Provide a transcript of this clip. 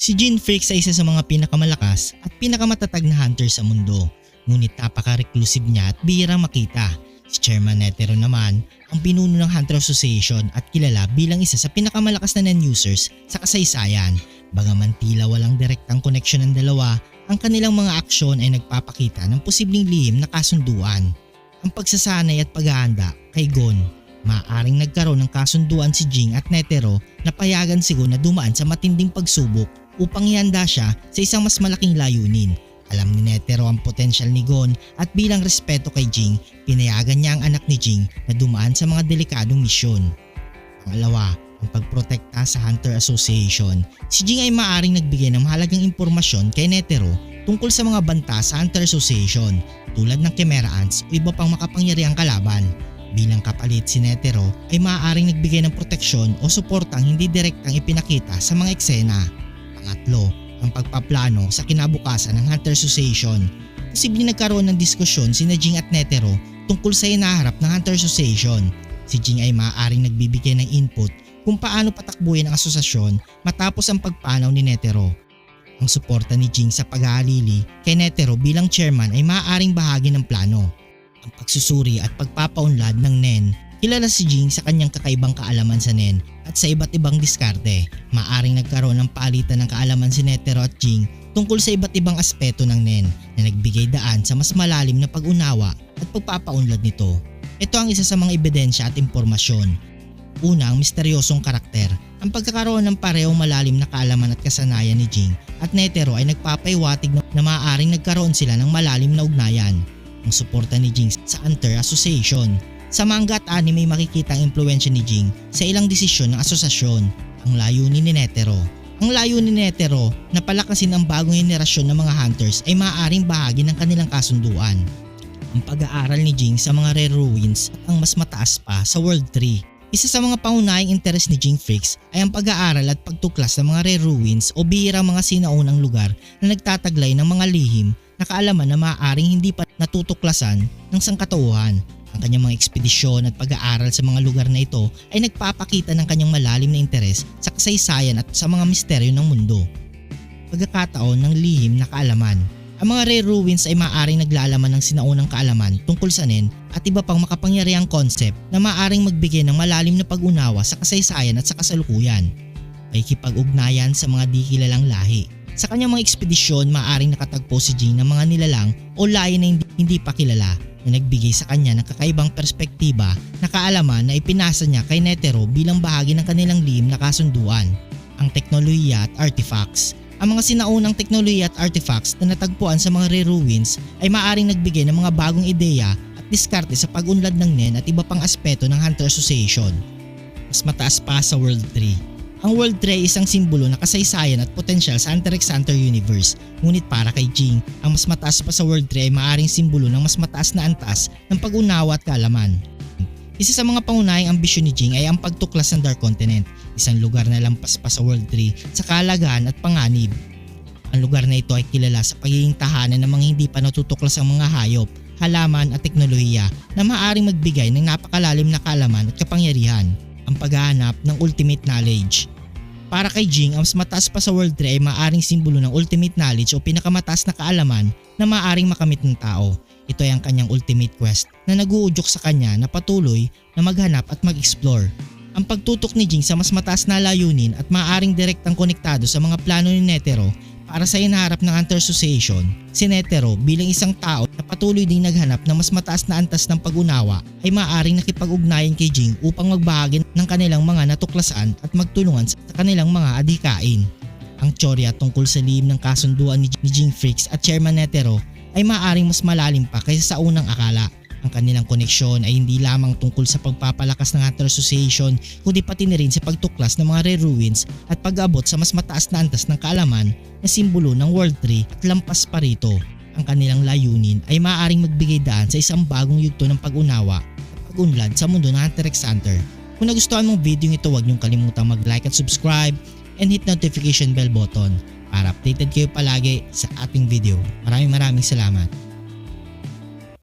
Si Gene Freaks ay isa sa mga pinakamalakas at pinakamatatag na hunter sa mundo. Ngunit napaka-reclusive niya at bihirang makita. Si Chairman Netero naman ang pinuno ng Hunter Association at kilala bilang isa sa pinakamalakas na non-users sa kasaysayan. Bagaman tila walang direktang koneksyon ng dalawa, ang kanilang mga aksyon ay nagpapakita ng posibleng lihim na kasunduan. Ang pagsasanay at paghahanda kay Gon Maaring nagkaroon ng kasunduan si Jing at Netero na payagan si Gon na dumaan sa matinding pagsubok upang ihanda siya sa isang mas malaking layunin. Alam ni Netero ang potensyal ni Gon at bilang respeto kay Jing, pinayagan niya ang anak ni Jing na dumaan sa mga delikadong misyon. Pangalawa, ang pagprotekta sa Hunter Association. Si Jing ay maaring nagbigay ng mahalagang impormasyon kay Netero tungkol sa mga banta sa Hunter Association tulad ng Chimera Ants o iba pang makapangyarihang kalaban. Bilang kapalit si Netero ay maaaring nagbigay ng proteksyon o suportang hindi direktang ipinakita sa mga eksena. Pangatlo, ang pagpaplano sa kinabukasan ng Hunter Association. Posibleng nagkaroon ng diskusyon si Jing at Netero tungkol sa inaharap ng Hunter Association. Si Jing ay maaaring nagbibigay ng input kung paano patakbuhin ang asosasyon matapos ang pagpanaw ni Netero. Ang suporta ni Jing sa pag-aalili kay Netero bilang chairman ay maaaring bahagi ng plano ang pagsusuri at pagpapaunlad ng Nen. Kilala si Jing sa kanyang kakaibang kaalaman sa Nen at sa iba't ibang diskarte. Maaring nagkaroon ng palitan ng kaalaman si Netero at Jing tungkol sa iba't ibang aspeto ng Nen na nagbigay daan sa mas malalim na pag-unawa at pagpapaunlad nito. Ito ang isa sa mga ebidensya at impormasyon. Una ang misteryosong karakter. Ang pagkakaroon ng parehong malalim na kaalaman at kasanayan ni Jing at Netero ay nagpapaiwatig na maaaring nagkaroon sila ng malalim na ugnayan ang suporta ni Jing sa Hunter Association. Sa manga at anime makikita ang impluensya ni Jing sa ilang desisyon ng asosasyon, ang layunin ni Netero. Ang layunin ni Netero na palakasin ang bagong henerasyon ng mga hunters ay maaaring bahagi ng kanilang kasunduan. Ang pag-aaral ni Jing sa mga rare ruins at ang mas mataas pa sa World 3 isa sa mga pangunahing interes ni Jing Freaks ay ang pag-aaral at pagtuklas ng mga rare ruins o bihirang mga sinaunang lugar na nagtataglay ng mga lihim na kaalaman na maaaring hindi pa natutuklasan ng sangkatauhan. Ang kanyang mga ekspedisyon at pag-aaral sa mga lugar na ito ay nagpapakita ng kanyang malalim na interes sa kasaysayan at sa mga misteryo ng mundo. Pagkakataon ng lihim na kaalaman ang mga rare ruins ay maaaring naglalaman ng sinaunang kaalaman tungkol sa Nen at iba pang makapangyarihang concept na maaaring magbigay ng malalim na pag-unawa sa kasaysayan at sa kasalukuyan. Pakikipag-ugnayan sa mga di kilalang lahi. Sa kanyang mga ekspedisyon, maaaring nakatagpo si Jing ng mga nilalang o lahi na hindi, hindi pa kilala na nagbigay sa kanya ng kakaibang perspektiba na kaalaman na ipinasa niya kay Netero bilang bahagi ng kanilang lihim na kasunduan. Ang teknolohiya at artifacts ang mga sinaunang teknolohiya at artifacts na natagpuan sa mga rare ruins ay maaring nagbigay ng mga bagong ideya at diskarte sa pag-unlad ng NEN at iba pang aspeto ng Hunter Association. Mas mataas pa sa World 3. Ang World 3 ay isang simbolo na kasaysayan at potensyal sa Hunter x Hunter universe. Ngunit para kay Jing, ang mas mataas pa sa World 3 ay maaring simbolo ng mas mataas na antas ng pag-unawa at kaalaman. Isa sa mga pangunahing ambisyon ni Jing ay ang pagtuklas ng Dark Continent, isang lugar na lampas pa sa World 3 sa kalagahan at panganib. Ang lugar na ito ay kilala sa pagiging tahanan ng mga hindi pa natutuklas ang mga hayop, halaman at teknolohiya na maaaring magbigay ng napakalalim na kaalaman at kapangyarihan. Ang paghahanap ng ultimate knowledge. Para kay Jing, ang mas mataas pa sa World 3 ay maaaring simbolo ng ultimate knowledge o pinakamataas na kaalaman na maaaring makamit ng tao ito ay ang kanyang ultimate quest na naguudyok sa kanya na patuloy na maghanap at mag-explore. Ang pagtutok ni Jing sa mas mataas na layunin at maaaring direktang konektado sa mga plano ni Netero para sa inaharap ng Hunter Association, si Netero bilang isang tao patuloy ding naghanap ng mas mataas na antas ng pag-unawa ay maaaring nakipag-ugnayan kay Jing upang magbahagi ng kanilang mga natuklasan at magtulungan sa kanilang mga adhikain. Ang tsorya tungkol sa lihim ng kasunduan ni Jing Freaks at Chairman Netero ay maaaring mas malalim pa kaysa sa unang akala. Ang kanilang koneksyon ay hindi lamang tungkol sa pagpapalakas ng Hunter Association kundi pati na rin sa pagtuklas ng mga rare ruins at pag-abot sa mas mataas na antas ng kaalaman na simbolo ng World Tree at lampas pa rito. Ang kanilang layunin ay maaaring magbigay daan sa isang bagong yugto ng pag-unawa at pag-unlad sa mundo ng Hunter x Hunter. Kung nagustuhan mong video ito huwag niyong kalimutang mag-like at subscribe and hit notification bell button para updated kayo palagi sa ating video. Maraming maraming salamat.